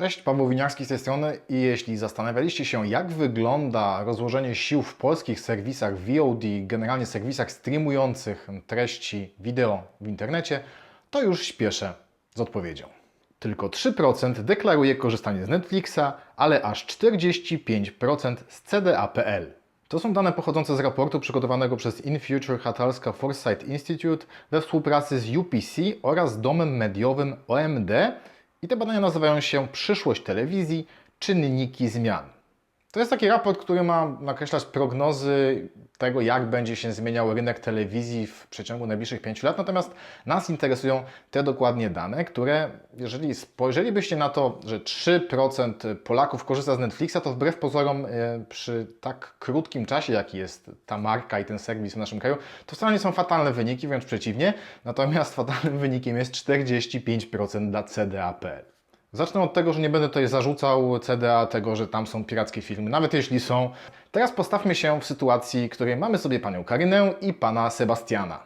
Cześć, Paweł Winiarski z tej strony i jeśli zastanawialiście się, jak wygląda rozłożenie sił w polskich serwisach VOD, generalnie serwisach streamujących treści wideo w internecie, to już śpieszę z odpowiedzią. Tylko 3% deklaruje korzystanie z Netflixa, ale aż 45% z CDA.pl. To są dane pochodzące z raportu przygotowanego przez InFuture Hatalska Foresight Institute we współpracy z UPC oraz domem mediowym OMD i te badania nazywają się Przyszłość telewizji czynniki zmian. To jest taki raport, który ma nakreślać prognozy tego, jak będzie się zmieniał rynek telewizji w przeciągu najbliższych pięciu lat. Natomiast nas interesują te dokładnie dane, które, jeżeli spojrzelibyście na to, że 3% Polaków korzysta z Netflixa, to wbrew pozorom e, przy tak krótkim czasie, jaki jest ta marka i ten serwis w naszym kraju, to wcale nie są fatalne wyniki, wręcz przeciwnie. Natomiast fatalnym wynikiem jest 45% dla CDA.pl. Zacznę od tego, że nie będę tutaj zarzucał CDA tego, że tam są pirackie filmy, nawet jeśli są. Teraz postawmy się w sytuacji, w której mamy sobie panią Karynę i pana Sebastiana.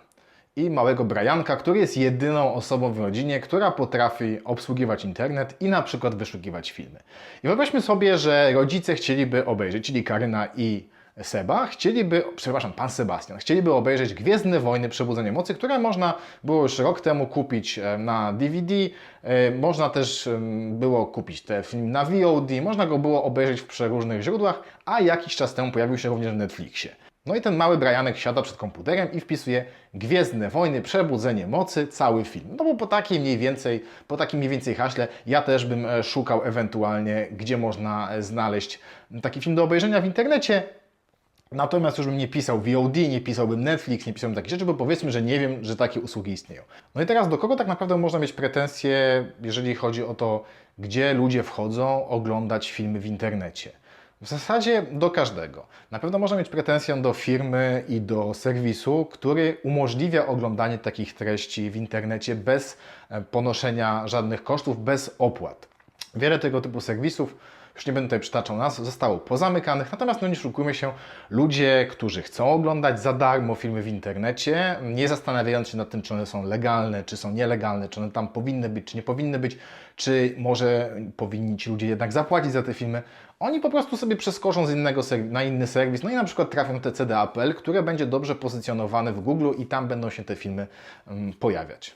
I małego Brianka, który jest jedyną osobą w rodzinie, która potrafi obsługiwać internet i na przykład wyszukiwać filmy. I wyobraźmy sobie, że rodzice chcieliby obejrzeć, czyli Karyna i Seba, chcieliby, przepraszam, pan Sebastian, chcieliby obejrzeć Gwiezdne Wojny Przebudzenie Mocy, które można było już rok temu kupić e, na DVD, e, można też było kupić ten film na VOD, można go było obejrzeć w przeróżnych źródłach, a jakiś czas temu pojawił się również w Netflixie. No i ten mały Brianek siada przed komputerem i wpisuje Gwiezdne Wojny, Przebudzenie Mocy, cały film. No bo po takiej mniej więcej, po takim mniej więcej haśle ja też bym e, szukał ewentualnie, gdzie można znaleźć taki film do obejrzenia w internecie. Natomiast już bym nie pisał VOD, nie pisałbym Netflix, nie pisałbym takich rzeczy, bo powiedzmy, że nie wiem, że takie usługi istnieją. No i teraz do kogo tak naprawdę można mieć pretensje, jeżeli chodzi o to, gdzie ludzie wchodzą oglądać filmy w internecie? W zasadzie do każdego. Na pewno można mieć pretensję do firmy i do serwisu, który umożliwia oglądanie takich treści w internecie bez e, ponoszenia żadnych kosztów, bez opłat. Wiele tego typu serwisów już nie będę tutaj przytaczał nas, zostało pozamykanych, natomiast no nie szukujmy się, ludzie, którzy chcą oglądać za darmo filmy w internecie, nie zastanawiając się nad tym, czy one są legalne, czy są nielegalne, czy one tam powinny być, czy nie powinny być, czy może powinni ci ludzie jednak zapłacić za te filmy, oni po prostu sobie przeskoczą z innego na inny serwis, no i na przykład trafią na te CDA.pl, które będzie dobrze pozycjonowane w Google i tam będą się te filmy mm, pojawiać.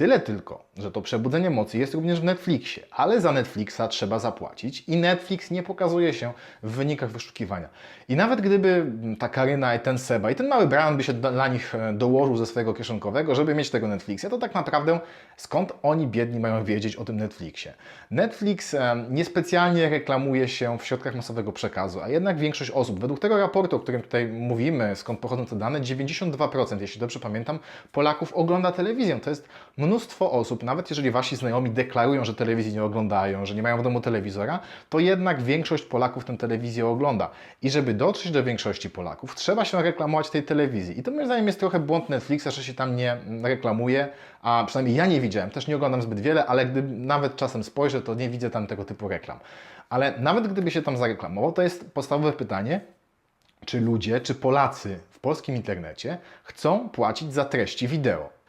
Tyle tylko, że to przebudzenie mocy jest również w Netflixie, ale za Netflixa trzeba zapłacić i Netflix nie pokazuje się w wynikach wyszukiwania. I nawet gdyby ta Karyna i ten Seba i ten mały Brian by się dla dla nich e, dołożył ze swojego kieszonkowego, żeby mieć tego Netflixa, to tak naprawdę skąd oni biedni mają wiedzieć o tym Netflixie? Netflix e, niespecjalnie reklamuje się w środkach masowego przekazu, a jednak większość osób, według tego raportu, o którym tutaj mówimy, skąd pochodzą te dane, 92%, jeśli dobrze pamiętam, Polaków ogląda telewizję. To jest mnóstwo osób, nawet jeżeli wasi znajomi deklarują, że telewizji nie oglądają, że nie mają w domu telewizora, to jednak większość Polaków tę telewizję ogląda. I żeby dotrzeć do większości Polaków, trzeba się reklamować tej telewizji. I to moim zdaniem jest trochę błąd Netflixa, że się tam nie reklamuje, a przynajmniej ja nie widziałem, też nie oglądam zbyt wiele, ale gdy nawet czasem spojrzę, to nie widzę tam tego typu reklam. Ale nawet gdyby się tam zareklamował, to jest podstawowe pytanie, czy ludzie, czy Polacy w polskim internecie chcą płacić za treści wideo.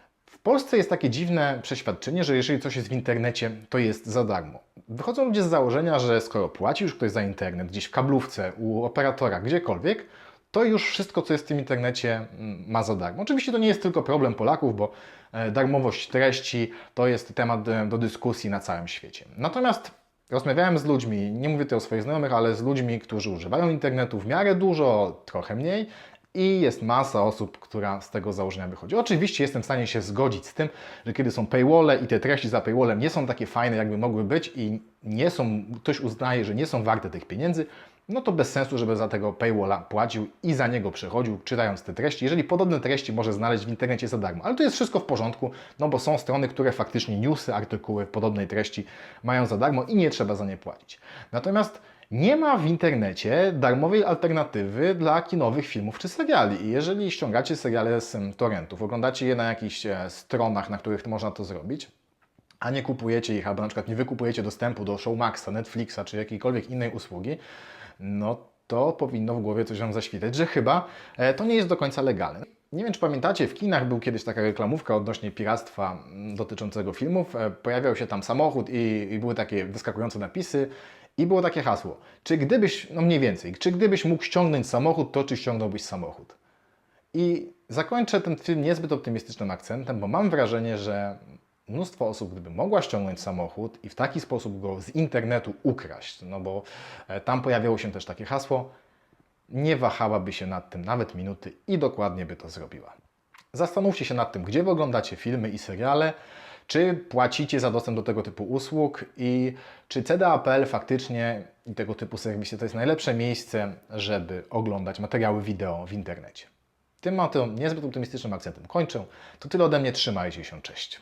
Polsce jest takie dziwne przeświadczenie, że jeżeli coś jest w internecie, to jest za darmo. Wychodzą ludzie z założenia, że skoro płaci już ktoś za internet, gdzieś w kablówce, u operatora, gdziekolwiek, to już wszystko, co jest w tym internecie, mm, ma za darmo. Oczywiście to nie jest tylko problem Polaków, bo e, darmowość treści to jest temat e, do dyskusji na całym świecie. Natomiast rozmawiałem z ludźmi, nie mówię tutaj o swoich znajomych, ale z ludźmi, którzy używają internetu w miarę dużo, trochę mniej. I jest masa osób, która z tego założenia wychodzi. Oczywiście jestem w stanie się zgodzić z tym, że kiedy są paywalle i te treści za paywallem nie są takie fajne, jakby mogły być i nie są, ktoś uznaje, że nie są warte tych pieniędzy, no to bez sensu, żeby za tego paywalla płacił i za niego przechodził, czytając te treści, jeżeli podobne treści może znaleźć w internecie za darmo. Ale to jest wszystko w porządku, no bo są strony, które faktycznie newsy, artykuły podobnej treści mają za darmo i nie trzeba za nie płacić. Natomiast nie ma w internecie darmowej alternatywy dla kinowych filmów czy seriali. I jeżeli ściągacie seriale z torrentów, oglądacie je na jakichś e, stronach, na których można to zrobić, a nie kupujecie ich, albo na przykład nie wykupujecie dostępu do Showmaxa, Netflixa czy jakiejkolwiek innej usługi, no to powinno w głowie coś Wam zaświtać, że chyba e, to nie jest do końca legalne. Nie wiem, czy pamiętacie, w kinach był kiedyś taka reklamówka odnośnie piractwa mm, dotyczącego filmów. E, Pojawiał się tam samochód i, i były takie wyskakujące napisy i było takie hasło. Czy gdybyś, no mniej więcej, czy gdybyś mógł ściągnąć samochód, to czy ściągnąłbyś samochód? I zakończę ten film niezbyt optymistycznym akcentem, bo mam wrażenie, że mnóstwo osób, gdyby mogła ściągnąć samochód i w taki sposób go z internetu ukraść, no bo e, tam pojawiało się też takie hasło, nie wahałaby się nad tym nawet minuty i dokładnie by to zrobiła. Zastanówcie się nad tym, gdzie wy oglądacie filmy i seriale, czy płacicie za dostęp do tego typu usług i czy CDA.pl faktycznie i tego typu serwisy to jest najlepsze miejsce, żeby oglądać materiały wideo w internecie. Tym oto niezbyt optymistycznym akcentem kończę. To tyle ode mnie, trzymajcie się, cześć.